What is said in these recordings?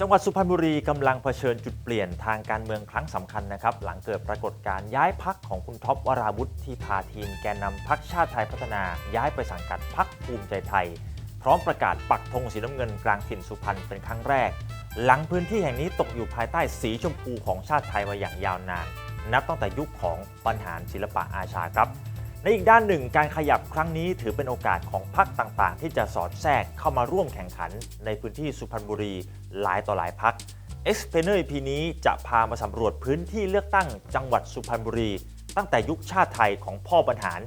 จังหวัดสุพรรณบุรีกำลังเผชิญจุดเปลี่ยนทางการเมืองครั้งสำคัญนะครับ หลังเกิดปรากฏการ์ย้ายพักของคุณท็อปวราวุธที่พาทีมแกนนำพักชาติไทยพัฒนา ย้ายไปสังกัดพักภูมิใจไทย พร้อมประกาศปักธงสีน้ำเงินกลางถิ่นสุพรรณเป็นครั้งแรก หลังพื้นที่แห่งนี้ตกอยู่ภายใต้สีชมพูของชาติไทยมาอย่างยาวนาน นับตั้งแต่ยุคของบรรหาศิลปะอาชาครับ ในอีกด้านหนึ่งการขยับครั้งนี้ถือเป็นโอกาสของพรรคต่างๆ ที่จะสอดแทรกเข้ามาร่วมแข่งขันในพื้นที่สุพรรณบุรีหลายต่อหลายพรรค e x p l a n e r EP นี้จะพามาสำรวจพื้นที่เลือกตั้งจังหวัดสุพรรณบุรี ตั้งแต่ยุคชาติไทยของพ่อบรรหาร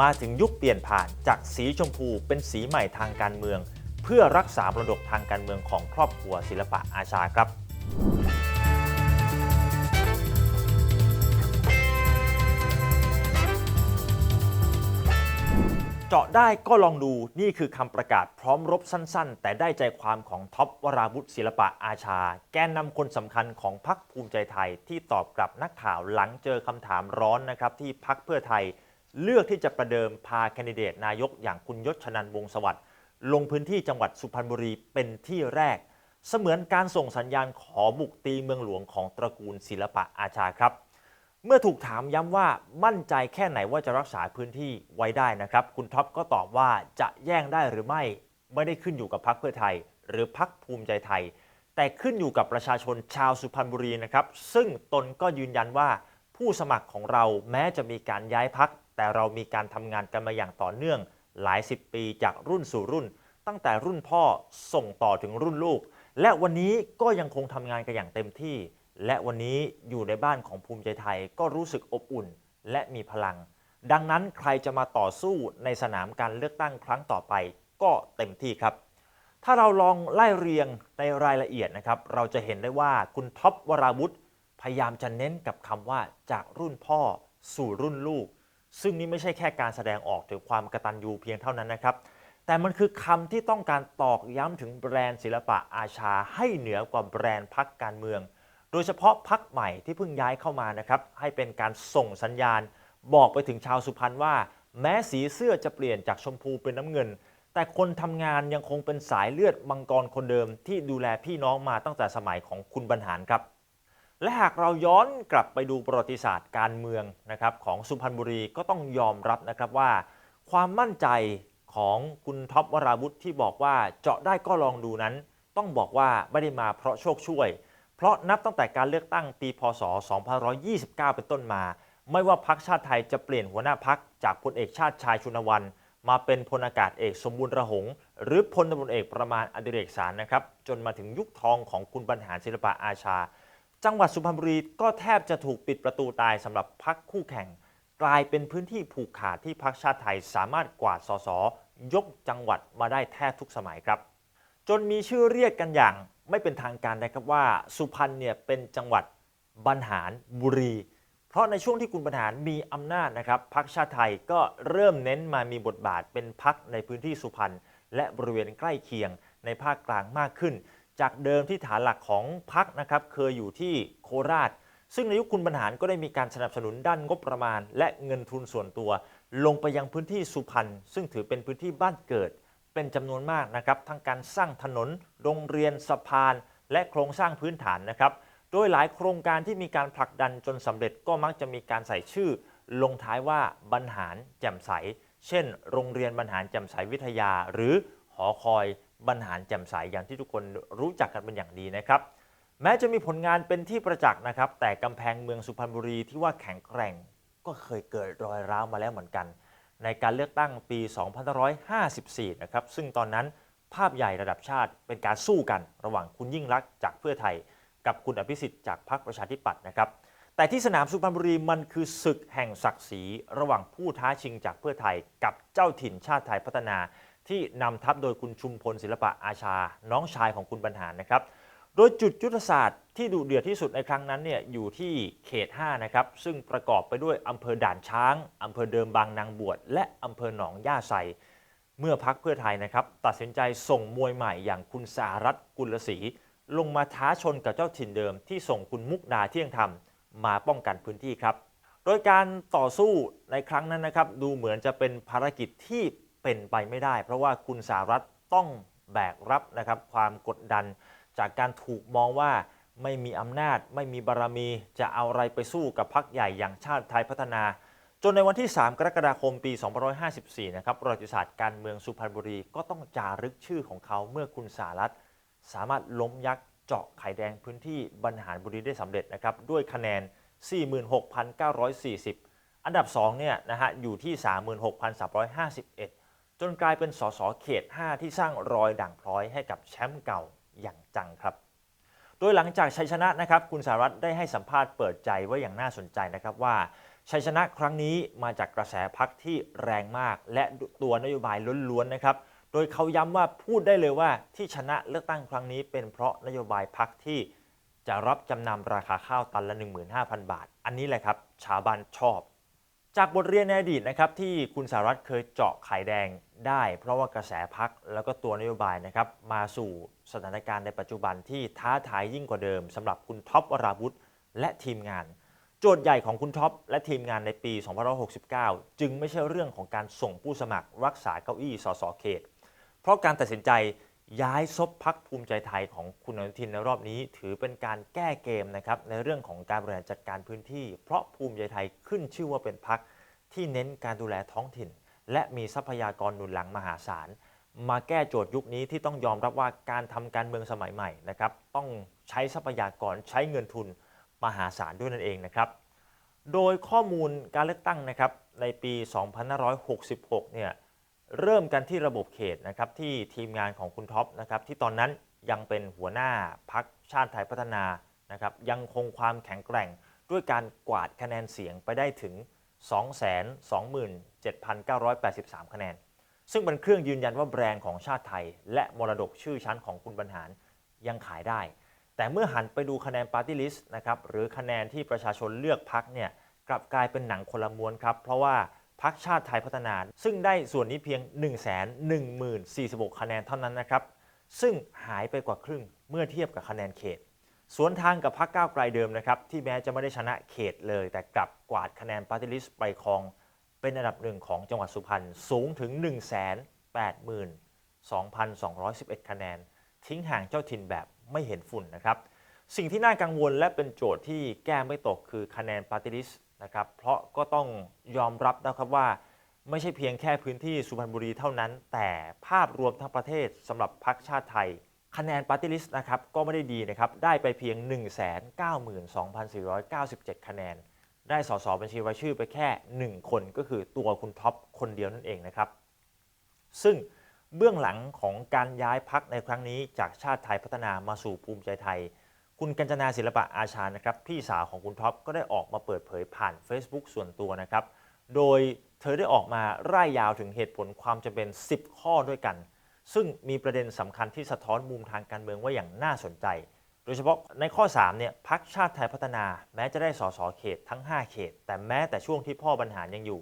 มาถึงยุคเปลี่ยนผ่านจากสีชมพูเป็นสีใหม่ทางการเมือง เพื่อรักษามรดกทางการเมืองของครอบครัวศิลปะอาชาครับ เจาะได้ก็ลองดูนี่คือคำประกาศพร้อมรบสั้นๆ แต่ได้ใจความของท็อปวราวุธศิลปะอาชา แกนนำคนสำคัญของพรรคภูมิใจไทยที่ตอบกลับนักข่าวหลังเจอคำถามร้อนนะครับที่พรรคเพื่อไทย เลือกที่จะประเดิมพาแคนดิเดตนายกอย่างคุณยศชนันท์วงศ์สวัสดิ์ลงพื้นที่จังหวัดสุพรรณบุรีเป็นที่แรก เสมือนการส่งสัญญาณขอบุกตีเมืองหลวงของตระกูลศิลปะอาชาครับ เมื่อถูกถามย้ำว่ามั่นใจแค่ไหนว่าจะรักษาพื้นที่ไว้ได้นะครับ คุณท็อปก็ตอบว่าจะแย่งได้หรือไม่ไม่ได้ขึ้นอยู่กับพรรคเพื่อไทย หรือพรรคภูมิใจไทย แต่ขึ้นอยู่กับประชาชนชาวสุพรรณบุรีนะครับ ซึ่งตนก็ยืนยันว่า ผู้สมัครของเราแม้จะมีการย้ายพัก แต่เรามีการทำงานกันมาอย่างต่อเนื่อง หลายสิบปีจากรุ่นสู่รุ่น ตั้งแต่รุ่นพ่อส่งต่อถึงรุ่นลูก และวันนี้ก็ยังคงทำงานกันอย่างเต็มที่ และวันนี้อยู่ในบ้านของภูมิใจไทยก็รู้สึกอบอุ่นและมีพลัง ดังนั้นใครจะมาต่อสู้ในสนามการเลือกตั้งครั้งต่อไปก็เต็มที่ครับ ถ้าเราลองไล่เรียงในรายละเอียดนะครับ เราจะเห็นได้ว่าคุณท็อปวราวุธพยายามจะเน้นกับคำว่าจากรุ่นพ่อสู่รุ่นลูก ซึ่งนี่ไม่ใช่แค่การแสดงออกถึงความกระตัญญูเพียงเท่านั้นนะครับ แต่มันคือคำที่ต้องการตอกย้ำถึงแบรนด์ศิลปะอาชาให้เหนือกว่าแบรนด์พักการเมือง โดยเฉพาะพักใหม่ที่เพิ่งย้ายเข้ามานะครับให้เป็นการส่งสัญญาณ บอกไปถึงชาวสุพรรณว่า แม้สีเสื้อจะเปลี่ยนจากชมพูเป็นน้ำเงิน แต่คนทำงานยังคงเป็นสายเลือดมังกรคนเดิมที่ดูแลพี่น้องมาตั้งแต่สมัยของคุณบรรหารครับ และหากเราย้อนกลับไปดูประวัติศาสตร์การเมืองนะครับของสุพรรณบุรีก็ต้องยอมรับนะครับว่า ความมั่นใจของคุณท็อปวราวุธที่บอกว่าเจาะได้ก็ลองดูนั้น ต้องบอกว่าไม่ได้มาเพราะโชคช่วย เพราะนับตั้งแต่การเลือกตั้งปีพศ 2529 เป็นต้นมา ไม่ว่าพักชาติไทยจะเปลี่ยนหัวหน้าพักจากพลเอกชาติชายชุนวันมาเป็นพลอากาศเอกสมบูรณ์ระหง หรือพลตำรวจเอกประมาณอดิเรกสารนะครับ จนมาถึงยุคทองของคุณบรรหารศิลปะอาชา จังหวัดสุพรรณบุรีก็แทบจะถูกปิดประตูตายสำหรับพักคู่แข่ง กลายเป็นพื้นที่ผูกขาดที่พักชาติไทยสามารถกวาดสสยกจังหวัดมาได้แทบทุกสมัยครับ จนมีชื่อเรียกกันอย่าง ไม่เป็นทางการนะครับว่าสุพรรณเนี่ยเป็นจังหวัดบรรหารบุรี เพราะในช่วงที่คุณบรรหารมีอำนาจนะครับพักชาติไทยก็เริ่มเน้นมามีบทบาทเป็นพักในพื้นที่สุพรรณและบริเวณใกล้เคียงในภาคกลางมากขึ้น จากเดิมที่ฐานหลักของพักนะครับเคยอยู่ที่โคราช ซึ่งในยุคคุณบรรหารก็ได้มีการสนับสนุนด้านงบประมาณ และเงินทุนส่วนตัว ลงไปยังพื้นที่สุพรรณซึ่งถือเป็นพื้นที่บ้านเกิด เป็นจำนวนมากนะครับ ทั้งการสร้างถนน โรงเรียนสะพาน และโครงสร้างพื้นฐานนะครับ โดยหลายโครงการที่มีการผลักดันจนสำเร็จก็มักจะมีการใส่ชื่อ ลงท้ายว่าบรรหารแจ่มใส เช่น โรงเรียนบรรหารแจ่มใสวิทยา หรือหอคอยบรรหารแจ่มใสอย่างที่ทุกคนรู้จักกันเป็นอย่างดีนะครับ แม้จะมีผลงานเป็นที่ประจักษ์นะครับ แต่กำแพงเมืองสุพรรณบุรีที่ว่าแข็งแกร่งก็เคยเกิดรอยร้าวมาแล้วเหมือนกัน ในการเลือกตั้งปี 2554 นะครับ ซึ่งตอนนั้นภาพใหญ่ระดับชาติเป็นการสู้กันระหว่างคุณยิ่งรักจากเพื่อไทย กับคุณอภิสิทธิ์จากพรรคประชาธิปัตย์นะครับ แต่ที่สนามสุพรรณบุรีมันคือศึกแห่งศักดิ์ศรีระหว่างผู้ท้าชิงจากเพื่อไทย กับเจ้าถิ่นชาติไทยพัฒนา ที่นำทัพโดยคุณชุมพลศิลปะอาชา น้องชายของคุณบรรหารนะครับ โดยจุดยุทธศาสตร์ที่ดุเดือดที่สุดในครั้งนั้นเนี่ยอยู่ที่เขต 5 นะครับ ซึ่งประกอบไปด้วยอำเภอด่านช้าง อำเภอเดิมบางนางบวช และอำเภอหนองย่าไซเมื่อพักเพื่อไทยนะครับ ตัดสินใจส่งมวยใหม่อย่างคุณสารัตกุลศรีลงมาท้าชนกับเจ้าถิ่นเดิมที่ส่งคุณมุกดาเที่ยงธรรมมาป้องกันพื้นที่ครับ โดยการต่อสู้ในครั้งนั้นนะครับ ดูเหมือนจะเป็นภารกิจที่เป็นไปไม่ได้ เพราะว่าคุณสารัตต้องแบกรับนะครับความกดดัน จากการถูกมองว่าไม่มีอำนาจ ไม่มีบารมี จะเอาอะไรไปสู้กับพรรคใหญ่อย่างชาติไทยพัฒนา จนในวันที่ 3 กรกฎาคมปี 2554 นะครับประวัติศาสตร์การเมืองสุพรรณบุรีก็ต้องจารึกชื่อของเขาเมื่อคุณสารัตสามารถล้มยักษ์เจาะไข่แดงพื้นที่บรรหารบุรีได้สำเร็จนะครับด้วยคะแนน 46,940 อันดับ2เนี่ยนะฮะอยู่ที่ 36,351 จนกลายเป็นสสเขต 5 ที่สร้างรอยด่างพร้อยให้กับแชมป์เก่า อย่างจังครับ โดยหลังจากชัยชนะนะครับคุณสารัตได้ให้สัมภาษณ์เปิดใจไว้อย่างน่าสนใจนะครับว่าชัยชนะครั้งนี้มาจากกระแสพักที่แรงมาก และตัวนโยบายล้วนๆนะครับโดยเขาย้ำว่าพูดได้เลยว่าที่ชนะเลือกตั้งครั้งนี้เป็นเพราะนโยบายพักที่จะรับจำนำราคาข้าวตันละ 15,000 บาท อันนี้แหละครับชาวบ้านชอบ จากบทเรียนในอดีตนะครับที่คุณสารัตน์เคยเจาะไข่แดงได้ เพราะว่ากระแสพักแล้วก็ตัวนโยบายนะครับมาสู่สถานการณ์ในปัจจุบันที่ท้าทายยิ่งกว่าเดิมสำหรับคุณท็อปวราวุธและทีมงาน โจทย์ใหญ่ของคุณท็อปและทีมงานในปี2569 จึงไม่ใช่เรื่องของการส่งผู้สมัครรักษาเก้าอี้สสเขต เพราะการตัดสินใจ ย้ายซบพักภูมิใจไทยของคุณอนุทินในรอบนี้ ถือเป็นการแก้เกมนะครับในเรื่องของการบริหารจัดการพื้นที่ เพราะภูมิใจไทยขึ้นชื่อว่าเป็นพักที่เน้นการดูแลท้องถิ่น และมีทรัพยากรหนุนหลังมหาศาล มาแก้โจทย์ยุคนี้ที่ต้องยอมรับว่าการทำการเมืองสมัยใหม่นะครับต้องใช้ทรัพยากรใช้เงินทุนมหาศาลด้วยนั่นเองนะครับโดยข้อมูลการเลือกตั้งนะครับในปี 2566 เนี่ย เริ่มกันที่ระบบเขตนะครับที่ทีมงานของคุณท็อปนะครับที่ตอนนั้นยังเป็นหัวหน้าพักชาติไทยพัฒนานะครับยังคงความแข็งแกร่งด้วยการกวาดคะแนนเสียงไปได้ถึง 227,983 คะแนน ซึ่งเป็นเครื่องยืนยันว่าแบรนด์ของชาติไทย และมรดกชื่อชั้นของคุณบรรหารยังขายได้ แต่เมื่อหันไปดูคะแนนปาร์ตี้ลิสต์นะครับหรือคะแนนที่ประชาชนเลือกพักเนี่ยกลับกลายเป็นหนังคนละม้วนครับ เพราะว่า พักชาติไทยพัฒนา ซึ่งได้ส่วนนี้เพียง 1,10,046 คะแนนเท่านั้นนะครับ ซึ่งหายไปกว่าครึ่งเมื่อเทียบกับคะแนนเขต สวนทางกับพักก้าวไกลเดิมนะครับ ที่แม้จะไม่ได้ชนะเขตเลย แต่กลับกวาดคะแนนปาร์ตี้ลิสต์ไปครองเป็นอันดับหนึ่งของจังหวัดสุพรรณสูงถึง 1 8 2,211 คะแนน ทิ้งห่างเจ้าถิ่นแบบไม่เห็นฝุ่นนะครับ สิ่งที่น่ากังวลและเป็นโจทย์ที่แก้ไม่ตกคือคะแนนปาร์ตี้ลิส นะครับ เพราะก็ต้องยอมรับนะครับว่าไม่ใช่เพียงแค่พื้นที่สุพรรณบุรีเท่านั้น แต่ภาพรวมทั้งประเทศสำหรับพรรคชาติไทย คะแนนปาร์ตี้ลิสต์นะครับก็ไม่ได้ดีนะครับ ได้ไปเพียง 192,497 คะแนน ได้สสบัญชีรายชื่อไปแค่ 1 คนก็คือตัวคุณท็อปคนเดียวนั่นเองนะครับ ซึ่งเบื้องหลังของการย้ายพักในครั้งนี้จากชาติไทยพัฒนามาสู่ภูมิใจไทย คุณกัญจนาศิลปะอาชานะครับพี่สาวของคุณท็อปก็ได้ออกมาเปิดเผยผ่าน Facebook ส่วนตัวนะครับ โดยเธอได้ออกมาร่ายยาวถึงเหตุผลความจำเป็น 10 ข้อด้วยกัน ซึ่งมีประเด็นสำคัญที่สะท้อนมุมทางการเมืองไว้อย่างน่าสนใจ โดยเฉพาะในข้อ3เนี่ยพักชาติไทยพัฒนาแม้จะได้สสเขตทั้ง 5 เขต แต่แม้แต่ช่วงที่พ่อบรรหารยังอยู่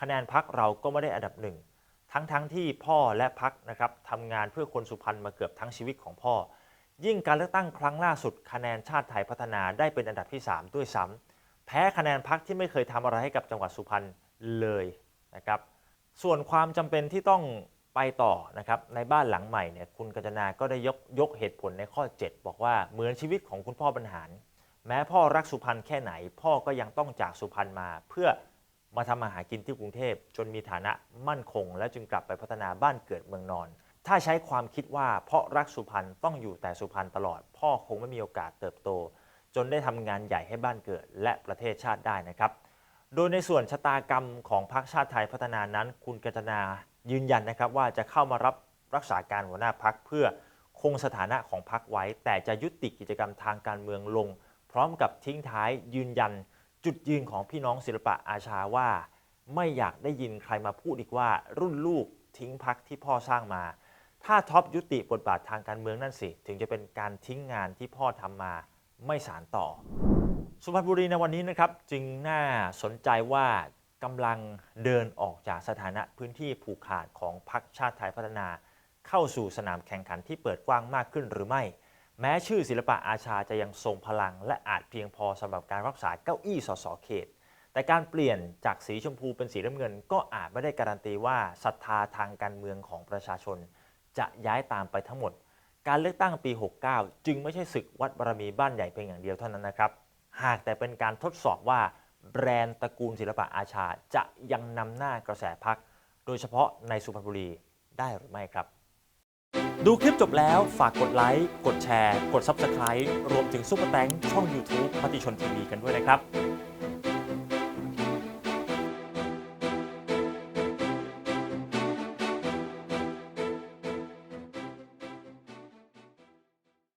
คะแนนพักเราก็ไม่ได้อันดับหนึ่งทั้งๆทที่พ่อและพักนะครับทำงานเพื่อคนสุพรรณมาเกือบทั้งชีวิตของพ่อ ยิ่งการเลือกตั้งครั้งล่าสุดคะแนนชาติไทยพัฒนาได้เป็นอันดับที่ 3 ด้วยซ้ำแพ้คะแนนพักที่ไม่เคยทำอะไรให้กับจังหวัดสุพรรณเลยนะครับส่วนความจำเป็นที่ต้องไปต่อนะครับในบ้านหลังใหม่เนี่ยคุณกัญจนาก็ได้ยกยกเหตุผลในข้อ 7 บอกว่าเหมือนชีวิตของคุณพ่อบรรหาร แม้พ่อรักสุพรรณแค่ไหน พ่อก็ยังต้องจากสุพรรณมา เพื่อมาทำมาหากินที่กรุงเทพจนมีฐานะมั่นคง และจึงกลับไปพัฒนาบ้านเกิดเมืองนอน ถ้าใช้ความคิดว่าเพราะรักสุพรรณต้องอยู่แต่สุพรรณตลอด พ่อคงไม่มีโอกาสเติบโต จนได้ทำงานใหญ่ให้บ้านเกิด และประเทศชาติได้นะครับ โดยในส่วนชะตากรรมของพรรคชาติไทยพัฒนานั้น คุณกัญจนายืนยันนะครับว่าจะเข้ามารับรักษาการหัวหน้าพักเพื่อคงสถานะของพักไว้ แต่จะยุติกิจกรรมทางการเมืองลง พร้อมกับทิ้งท้ายยืนยัน จุดยืนของพี่น้องศิลปะอาชาว่า ไม่อยากได้ยินใครมาพูดอีกว่ารุ่นลูกทิ้งพักที่พ่อสร้างมา ถ้าท็อปยุติบทบาททางการเมืองนั่นสิ ถึงจะเป็นการทิ้งงานที่พ่อทำมาไม่สารต่อ สุพรรณบุรีในวันนี้นะครับ จึงน่าสนใจว่ากำลังเดินออกจากสถานะพื้นที่ผูกขาดของพรรคชาติไทยพัฒนา เข้าสู่สนามแข่งขันที่เปิดกว้างมากขึ้นหรือไม่ แม้ชื่อศิลปะอาชาจะยังทรงพลัง และอาจเพียงพอสำหรับการรักษาเก้าอี้สสเขตแต่การเปลี่ยนจากสีชมพูเป็นสีน้ำเงิน ก็อาจไม่ได้การันตีว่าศรัทธาทางการเมืองของประชาชน จะย้ายตามไปทั้งหมด การเลือกตั้งปี 69 จึงไม่ใช่ศึกวัดบารมีบ้านใหญ่เพียงอย่างเดียวเท่านั้นนะครับ หากแต่เป็นการทดสอบว่าแบรนด์ตระกูลศิลปะอาชาจะยังนำหน้ากระแสพัก โดยเฉพาะในสุพรรณบุรีได้หรือไม่ครับ ดูคลิปจบแล้วฝากกดไลค์กดแชร์ กด Subscribe รวมถึงซุปเปอร์แตงช่อง YouTube มติชนทีวีกันด้วยนะครับ